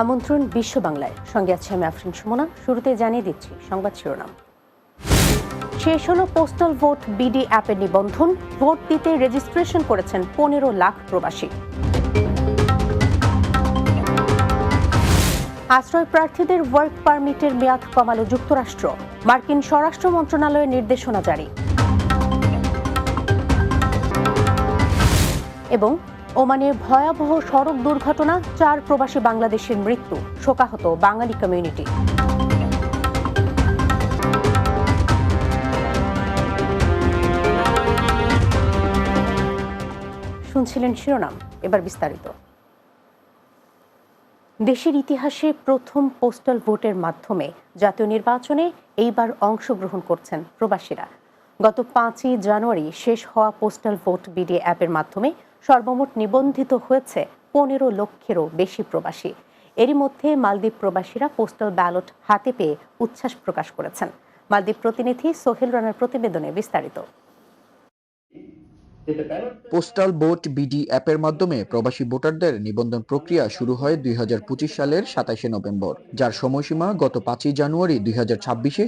আমন্ত্রণ বিশ্ব বাংলায় সঙ্গে আছে আমি আফরিন সুমনা। শুরুতে জানিয়ে দিচ্ছি সংবাদ শিরোনাম। শেষ হল পোস্টাল ভোট বিডি অ্যাপের নিবন্ধন। ভোট দিতে রেজিস্ট্রেশন করেছেন পনেরো লাখ প্রবাসী। আশ্রয় প্রার্থীদের ওয়ার্ক পারমিটের মেয়াদ কমালো যুক্তরাষ্ট্র। মার্কিন স্বরাষ্ট্র মন্ত্রণালয়ের নির্দেশনা জারি। এবং ওমানে ভয়াবহ সড়ক দুর্ঘটনা, চার প্রবাসী বাংলাদেশের মৃত্যু, শোকাহত বাঙালি কমিউনিটি শুনছিলেন শিরোনাম, এবার বিস্তারিত। দেশের ইতিহাসে প্রথম পোস্টাল ভোটের মাধ্যমে জাতীয় নির্বাচনে এইবার অংশগ্রহণ করছেন প্রবাসীরা। গত পাঁচই জানুয়ারি শেষ হওয়া পোস্টাল ভোট বিডি অ্যাপের মাধ্যমে সর্বমোট নিবন্ধিত হয়েছে পনেরো লক্ষেরও বেশি প্রবাসী। এরই মধ্যে মালদ্বীপ প্রবাসীরা পোস্টাল ব্যালট হাতে পেয়ে উচ্ছ্বাস প্রকাশ করেছেন। মালদ্বীপ প্রতিনিধি সোহেল রানার প্রতিবেদনে বিস্তারিত। পোস্টাল ভোট বিডি অ্যাপের মাধ্যমে প্রবাসী ভোটারদের নিবন্ধন প্রক্রিয়া শুরু হয় দুই হাজার পঁচিশ সালের সাতাশে নভেম্বর, যার সময়সীমা গত পাঁচই জানুয়ারি দুই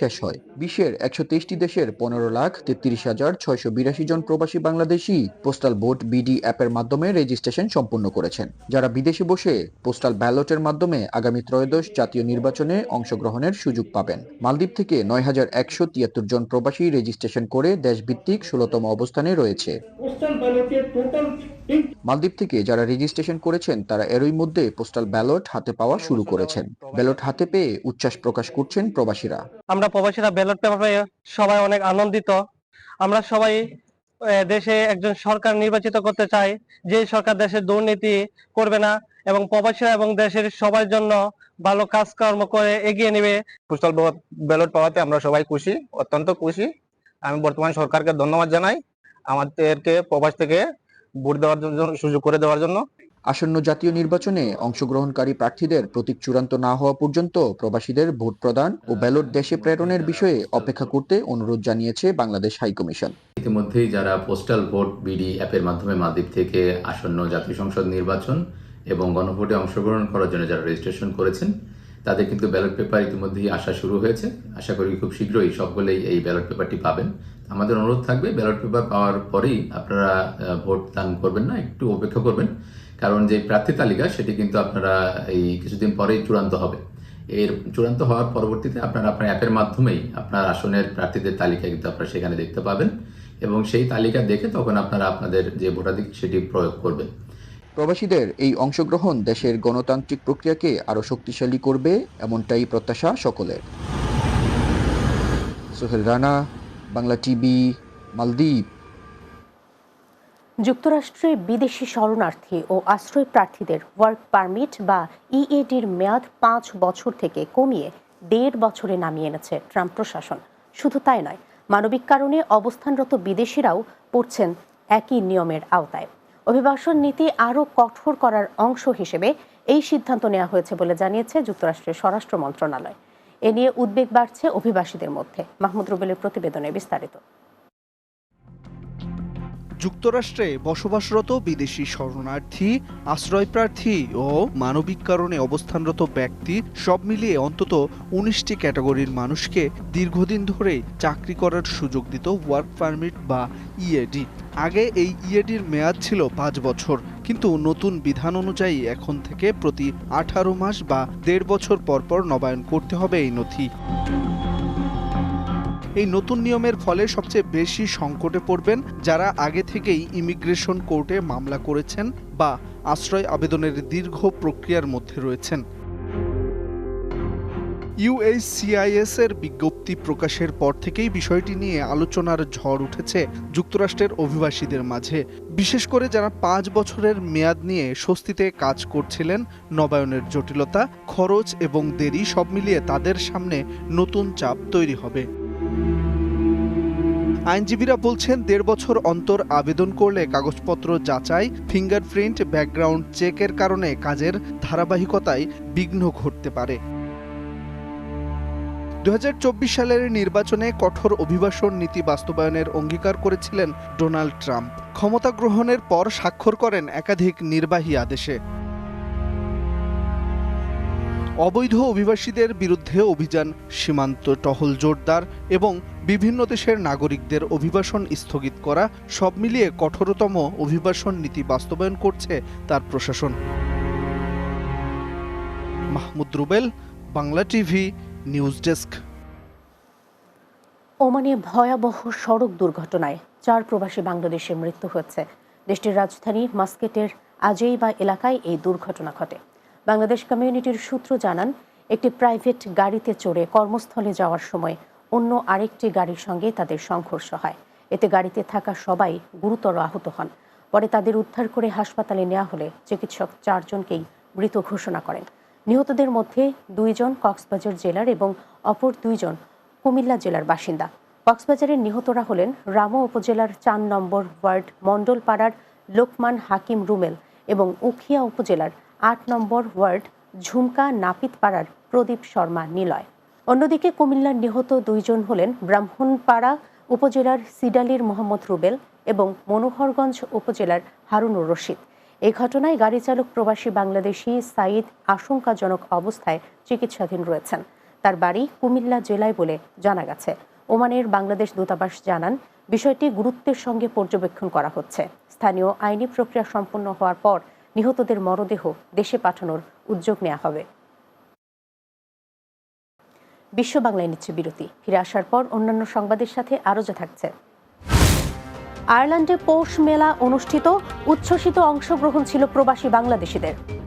শেষ হয়। বিশ্বের একশো তেইশটি দেশের পনেরো লাখ তেত্রিশ হাজার ছয়শো বিরাশি জন প্রবাসী বাংলাদেশি পোস্টাল ভোট বিডি অ্যাপের মাধ্যমে রেজিস্ট্রেশন সম্পূর্ণ করেছেন। যারা বিদেশে বসে পোস্টাল ব্যালটের মাধ্যমে আগামী ত্রয়োদশ জাতীয় নির্বাচনে অংশগ্রহণের সুযোগ পাবেন। মালদ্বীপ থেকে নয় হাজার একশো তিয়াত্তর জন প্রবাসী রেজিস্ট্রেশন করে দেশভিত্তিক ষোলতম অবস্থানে রয়েছে। মালদ্বীপ থেকে যারা রেজিস্ট্রেশন করেছেন তারা এরই মধ্যে পোস্টাল ব্যালট হাতে পাওয়া শুরু করেছেন। ব্যালট হাতে পেয়ে উচ্ছ্বাস প্রকাশ করছেন প্রবাসীরা। আমরা প্রবাসীরা ব্যালট পেপার পেয়ে সবাই অনেক আনন্দিত। আমরা সবাই আহ, দেশে একজন সরকার নির্বাচিত করতে চাই। যে সরকার দেশের দুর্নীতি করবে না এবং প্রবাসীরা এবং দেশের সবার জন্য ভালো কাজকর্ম করে এগিয়ে নেবে। পোস্টাল ব্যালট পাওয়াতে আমরা সবাই খুশি অত্যন্ত খুশি। আমি বর্তমান সরকারকে ধন্যবাদ জানাই। আমাদেরকে প্রবাস থেকে ভোট দেওয়ার জন্য সুযোগ করে দেওয়ার জন্য। আসন্ন জাতীয় নির্বাচনে অংশগ্রহণকারী প্রার্থীদের প্রতীক চূড়ান্ত না হওয়া পর্যন্ত প্রবাসীদের ভোট প্রদান ও ব্যালট দেশে প্রেরণের বিষয়ে অপেক্ষা করতে অনুরোধ জানিয়েছে বাংলাদেশ হাইকমিশন ইতিমধ্যেই যারা পোস্টাল ভোট বিডি অ্যাপের মাধ্যমে মালদ্বীপ থেকে আসন্ন জাতীয় সংসদ নির্বাচন এবং গণভোটে অংশগ্রহণ করার জন্য যারা রেজিস্ট্রেশন করেছেন তাদের কিন্তু ব্যালট পেপার ইতিমধ্যেই আসা শুরু হয়েছে। আশা করি খুব শীঘ্রই সকলেই এই ব্যালট পেপারটি পাবেন। আমাদের অনুরোধ থাকবে ব্যালট পেপার পাওয়ার পরেই আপনারা ভোট দান করবেন না, একটু অপেক্ষা করবেন। কারণ যে প্রার্থী তালিকা, সেটি কিন্তু আপনারা এই কিছুদিন পরেই চূড়ান্ত হবে। এর চূড়ান্ত হওয়ার পরবর্তীতে আপনারা আপনার অ্যাপের মাধ্যমেই আপনার আসনের প্রার্থীদের তালিকা কিন্তু আপনারা সেখানে দেখতে পাবেন এবং সেই তালিকা দেখে তখন আপনারা আপনাদের যে ভোটাধিক সেটি প্রয়োগ করবেন। প্রবাসীদের এই অংশগ্রহণ দেশের গণতান্ত্রিক প্রক্রিয়াকে আরও শক্তিশালী করবে, এমনটাই প্রত্যাশা সকলের। সোহেল রানা বাংলা টিভি, মালদ্বীপ। যুক্তরাষ্ট্রে বিদেশি শরণার্থী ও আশ্রয় প্রার্থীদের ওয়ার্ক পারমিট বা ইএডির মেয়াদ পাঁচ বছর থেকে কমিয়ে দেড় বছরে নামিয়ে এনেছে ট্রাম্প প্রশাসন। শুধু তাই নয়, মানবিক কারণে অবস্থানরত বিদেশিরাও পড়ছেন একই নিয়মের আওতায়। অভিবাসন নীতি আরও কঠোর করার অংশ হিসেবে এই সিদ্ধান্ত নেওয়া হয়েছে বলে জানিয়েছে যুক্তরাষ্ট্রের স্বরাষ্ট্র মন্ত্রণালয়। এ নিয়ে উদ্বেগ বাড়ছে অভিবাসীদের মধ্যে। মাহমুদ রুবেলের প্রতিবেদনে বিস্তারিত। যুক্তরাষ্ট্রে বসবাসরত বিদেশি শরণার্থী, আশ্রয়প্রার্থী ও মানবিক কারণে অবস্থানরত ব্যক্তি সব মিলিয়ে অন্তত উনিশটি ক্যাটাগরির মানুষকে দীর্ঘদিন ধরে চাকরি করার সুযোগ দিত ওয়ার্ক পারমিট বা ইএডি আগে এই ইএডির মেয়াদ ছিল পাঁচ বছর, কিন্তু নতুন বিধান অনুযায়ী এখন থেকে প্রতি আঠারো মাস বা দেড় বছর পর পর নবায়ন করতে হবে এই নথি। এই নতুন নিয়মের ফলে সবচেয়ে বেশি সংকটে পড়বেন যারা আগে থেকেই ইমিগ্রেশন কোর্টে মামলা করেছেন বা আশ্রয় আবেদনের দীর্ঘ প্রক্রিয়ার মধ্যে রয়েছেন। ইউএসসিআইএস এর বিজ্ঞপ্তি প্রকাশের পর থেকেই বিষয়টি নিয়ে আলোচনার ঝড় উঠেছে যুক্তরাষ্ট্রের অভিবাসীদের মাঝে। বিশেষ করে যারা পাঁচ বছরের মেয়াদ নিয়ে স্বস্তিতে কাজ করছিলেন, নবায়নের জটিলতা, খরচ এবং দেরি সব মিলিয়ে তাদের সামনে নতুন চাপ তৈরি হবে। আইনজীবীরা বলছেন, দেড় বছর অন্তর আবেদন করলে কাগজপত্র যাচাই, ফিঙ্গারপ্রিন্ট, ব্যাকগ্রাউন্ড চেকের কারণে কাজের ধারাবাহিকতায় বিঘ্ন ঘটতে পারে। দু হাজার চব্বিশ সালের নির্বাচনে কঠোর অভিবাসন নীতি বাস্তবায়নের অঙ্গীকার করেছিলেন ডোনাল্ড ট্রাম্প। ক্ষমতা গ্রহণের পর স্বাক্ষর করেন একাধিক নির্বাহী আদেশে। অবৈধ অভিবাসীদের বিরুদ্ধে অভিযান সীমান্ত টহল জোরদার এবং বিভিন্ন দেশের নাগরিকদের অভিবাসন স্থগিত করা, সব মিলিয়ে কঠোরতম অভিবাসন নীতি বাস্তবায়ন করছে তার প্রশাসন। Mahmud Rubel, Bangla TV, news desk. ওমানে ভয়াবহ সড়ক দুর্ঘটনায় চার প্রবাসী বাংলাদেশের মৃত্যু হয়েছে। দেশটির রাজধানী মাস্কেটের আজেইবা এলাকায় এই দুর্ঘটনা ঘটে। বাংলাদেশ কমিউনিটির সূত্র জানান, একটি প্রাইভেট গাড়িতে চড়ে কর্মস্থলে যাওয়ার সময় অন্য আরেকটি গাড়ির সঙ্গে তাদের সংঘর্ষ হয়। এতে গাড়িতে থাকা সবাই গুরুতর আহত হন। পরে তাদের উদ্ধার করে হাসপাতালে নেওয়া হলে চিকিৎসক চারজনকেই মৃত ঘোষণা করেন। নিহতদের মধ্যে দুইজন কক্সবাজার জেলার এবং অপর দুইজন কুমিল্লা জেলার বাসিন্দা। কক্সবাজারের নিহতরা হলেন রামো উপজেলার চার নম্বর ওয়ার্ড মণ্ডলপাড়ার লোকমান হাকিম রুমেল এবং উখিয়া উপজেলার আট নম্বর ওয়ার্ড ঝুমকা নাপিতপাড়ার প্রদীপ শর্মা নিলয়। অন্যদিকে কুমিল্লার নিহত দুইজন হলেন ব্রাহ্মণপাড়া উপজেলার সিডালির মোহাম্মদ রুবেল এবং মনোহরগঞ্জ উপজেলার হারুনুর রশিদ। এই ঘটনায় গাড়ি চালক প্রবাসী বাংলাদেশি সাইদ আশঙ্কাজনক অবস্থায় চিকিৎসাধীন রয়েছেন। তার বাড়ি কুমিল্লা জেলায় বলে জানা গেছে। ওমানের বাংলাদেশ দূতাবাস জানান, বিষয়টি গুরুত্বের সঙ্গে পর্যবেক্ষণ করা হচ্ছে। স্থানীয় আইনি প্রক্রিয়া সম্পন্ন হওয়ার পর নিহতদের মরদেহ দেশে পাঠানোর উদ্যোগ নেওয়া হবে। বিশ্ব বাংলায় নিচ্ছে বিরতি। ফিরে আসার পর অন্যান্য সংবাদের সাথে আরও যা থাকছে। আয়ারল্যান্ডে পৌষ মেলা অনুষ্ঠিত। উচ্ছ্বসিত অংশগ্রহণ ছিল প্রবাসী বাংলাদেশিদের।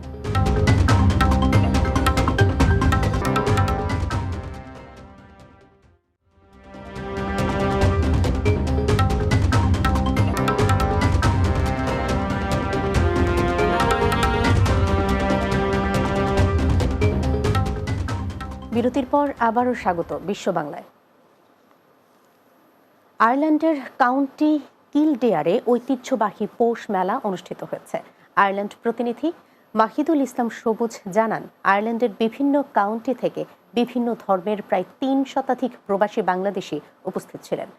পর আবারও স্বাগত বিশ্ব বাংলায় আয়ারল্যান্ডের কাউন্টি কিলডেয়ারে ঐতিহ্যবাহী পৌষ মেলা অনুষ্ঠিত হয়েছে। আয়ারল্যান্ড প্রতিনিধি মাহিদুল ইসলাম সবুজ জানান, আয়ারল্যান্ডের বিভিন্ন কাউন্টি থেকে বিভিন্ন ধর্মের প্রায় তিন শতাধিক প্রবাসী বাংলাদেশি উপস্থিত ছিলেন।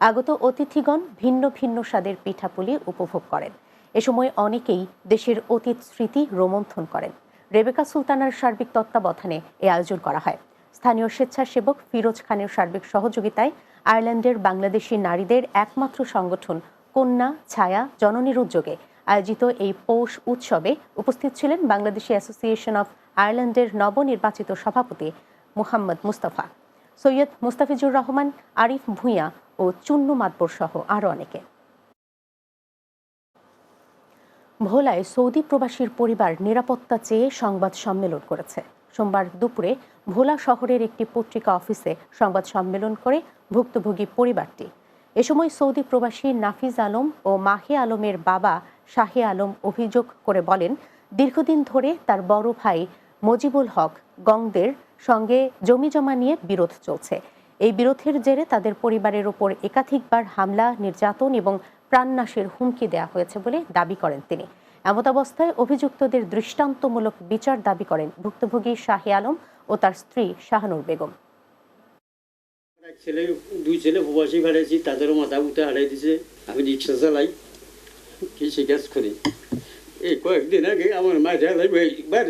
আগত অতিথিগণ ভিন্ন ভিন্ন স্বাদের পিঠাপুলি উপভোগ করেন। এ সময় অনেকেই দেশের অতীত স্মৃতি রোমন্থন করেন। রেবেকা সুলতানার সার্বিক তত্ত্বাবধানে এ আয়োজন করা হয়। স্থানীয় স্বেচ্ছাসেবক ফিরোজ খানের সার্বিক সহযোগিতায় আয়ারল্যান্ডের বাংলাদেশি নারীদের একমাত্র সংগঠন কন্যা, ছায়া, জননীর উদ্যোগে আয়োজিত এই পৌষ উৎসবে উপস্থিত ছিলেন বাংলাদেশি অ্যাসোসিয়েশন অফ আয়ারল্যান্ডের নবনির্বাচিত সভাপতি মুহাম্মদ মুস্তাফা। সৈয়দ মুস্তাফিজুর রহমান, আরিফ ভূঁইয়া ও চুন্নু মাতবর সহ আরও অনেকে। ভোলায় সৌদি প্রবাসীর পরিবার নিরাপত্তা চেয়ে সংবাদ সম্মেলন করেছে। সোমবার দুপুরে ভোলা শহরের একটি পত্রিকা অফিসে সংবাদ সম্মেলন করে ভুক্তভোগী পরিবারটি। এ সময় সৌদি প্রবাসী নাফিজ আলম ও মাহে আলমের বাবা শাহে আলম অভিযোগ করে বলেন, দীর্ঘদিন ধরে তার বড় ভাই মজিবুল হক গংদের সঙ্গে জমি জমা নিয়ে বিরোধ চলছে। এই বিরোধের জেরে তাদের পরিবারের ওপর একাধিকবার হামলা, নির্যাতন এবং প্রাণনাশের হুমকি দেওয়া হয়েছে বলে দাবি করেন তিনি। এমতাবস্থায় অভিযুক্তদের দৃষ্টান্তমূলক বিচার দাবি করেন ভুক্তভোগী শাহে আলম ও তার স্ত্রী শাহানুর বেগম। ছেলে, দুই ছেলে প্রবাসী হারাইছি তাদেরও মাথা উঠে হারাই দিছে। আমি রিক্সা চালাই কৃষি কাজ করি? এই কয়েকদিন আগে আমার এইবার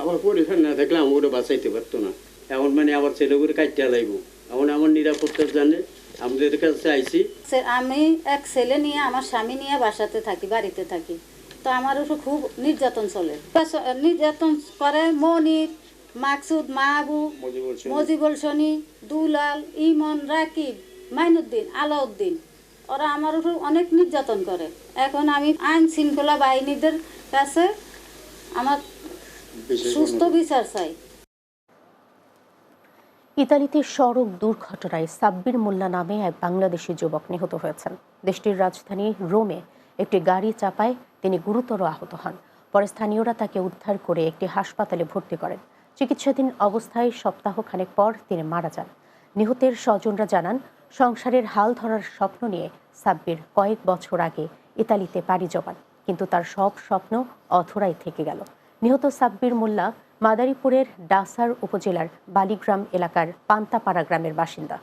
আমার পরীক্ষা না থাকলে আমাকে বাঁচাইতে পারতো না। এখন মানে আমার ছেলেগুলো কাটতে হারাইব এমন আমার নিরাপত্তার জানে আমাদের কাছে আইসি সে- আমি এক ছেলে নিয়ে আমার স্বামী নিয়ে বাসাতে থাকি বাড়িতে থাকি। তো আমার উপর খুব নির্যাতন চলে। নির্যাতন করে মনির মাকসুদ মাহবু মজিবুল শনি দুলাল ইমন রাকিব মাইনুদ্দিন আলাউদ্দিন। ওরা আমার উপর অনেক নির্যাতন করে। এখন আমি আইন শৃঙ্খলা বাহিনীদের কাছে আমার সুস্থ বিচার চাই। ইতালিতে সড়ক দুর্ঘটনায় সাব্বির মোল্লা নামে এক বাংলাদেশি যুবক নিহত হয়েছেন। দেশটির রাজধানী রোমে একটি গাড়ি চাপায় তিনি গুরুতর আহত হন। পরে স্থানীয়রা তাকে উদ্ধার করে একটি হাসপাতালে ভর্তি করেন। চিকিৎসাধীন অবস্থায় সপ্তাহখানেক পর তিনি মারা যান। নিহতের স্বজনরা জানান, সংসারের হাল ধরার স্বপ্ন নিয়ে সাব্বির কয়েক বছর আগে ইতালিতে পাড়ি জমান, কিন্তু তার সব স্বপ্ন অধরাই থেকে গেল। নিহত সাব্বির মোল্লা মাদারীপুরের ডাসার উপজেলার বালিগ্রাম এলাকার পান্তাপাড়া গ্রামের বাসিন্দা।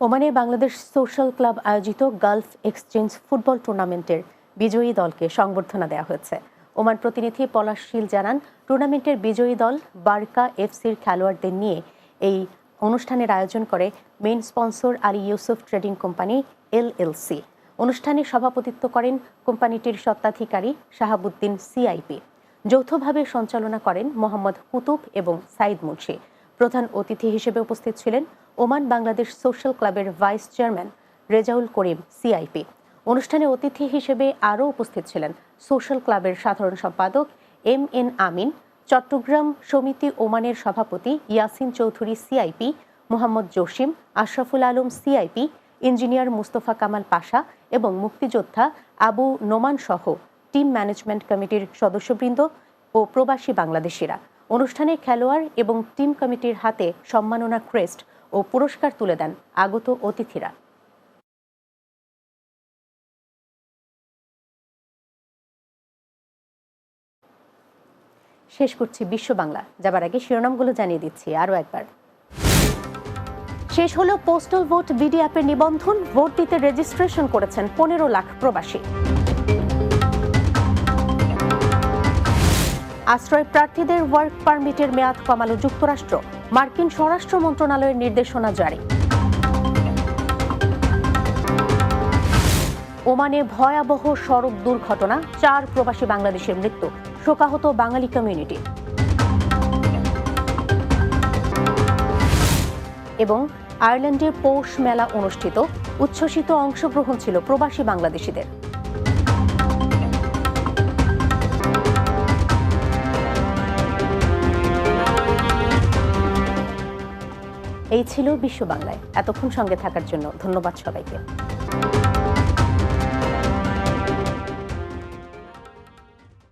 ওমানে বাংলাদেশ সোশ্যাল ক্লাব আয়োজিত গালফ এক্সচেঞ্জ ফুটবল টুর্নামেন্টের বিজয়ী দলকে সংবর্ধনা দেওয়া হয়েছে। ওমান প্রতিনিধি পলাশ শীল জানান, টুর্নামেন্টের বিজয়ী দল বার্কা এফসির খেলোয়াড়দের নিয়ে এই অনুষ্ঠানের আয়োজন করে main sponsor Ali Yusuf trading company LLC অনুষ্ঠানে সভাপতিত্ব করেন কোম্পানিটির স্বত্বাধিকারী শাহাবুদ্দিন সিআইপি। যৌথভাবে সঞ্চালনা করেন মোহাম্মদ কুতুব এবং সাইদ মুন্সি। প্রধান অতিথি হিসেবে উপস্থিত ছিলেন ওমান বাংলাদেশ সোশ্যাল ক্লাবের vice chairman Rezaul Karim CIP. অনুষ্ঠানে অতিথি হিসেবে আরও উপস্থিত ছিলেন সোশ্যাল ক্লাবের সাধারণ সম্পাদক এম এন আমিন, চট্টগ্রাম সমিতি ওমানের সভাপতি Yasin Chowdhury CIP, Mohammad Jasim, Ashraful Alam CIP engineer Mustafa Kamal Pasha এবং মুক্তিযোদ্ধা আবু নোমান সহ টিম ম্যানেজমেন্ট কমিটির সদস্যবৃন্দ ও প্রবাসী বাংলাদেশিরা। অনুষ্ঠানে খেলোয়াড় এবং টিম কমিটির হাতে সম্মাননা ক্রেস্ট ও পুরস্কার তুলে দেন আগত অতিথিরা। শেষ করছি বিশ্ব বাংলা। যাবার আগে শিরোনামগুলো জানিয়ে দিচ্ছি আরও একবার। শেষ হলো পোস্টাল ভোট বিডি অ্যাপের নিবন্ধন। ভোট দিতে রেজিস্ট্রেশন করেছেন পনেরো লাখ প্রবাসী। আশ্রয় প্রার্থীদের ওয়ার্ক পারমিটের মেয়াদ কমালো যুক্তরাষ্ট্র। মার্কিন স্বরাষ্ট্র মন্ত্রণালয়ের নির্দেশনা জারি। ওমানে ভয়াবহ সড়ক দুর্ঘটনা, চার প্রবাসী বাংলাদেশের মৃত্যু। শোকাহত বাঙালি কমিউনিটি এবং আয়ারল্যান্ডে পৌষ মেলা অনুষ্ঠিত। উচ্ছ্বসিত অংশগ্রহণ ছিল প্রবাসী বাংলাদেশিদের। এই ছিল বিশ্ব বাংলায়। এতক্ষণ সঙ্গে থাকার জন্য ধন্যবাদ সবাইকে।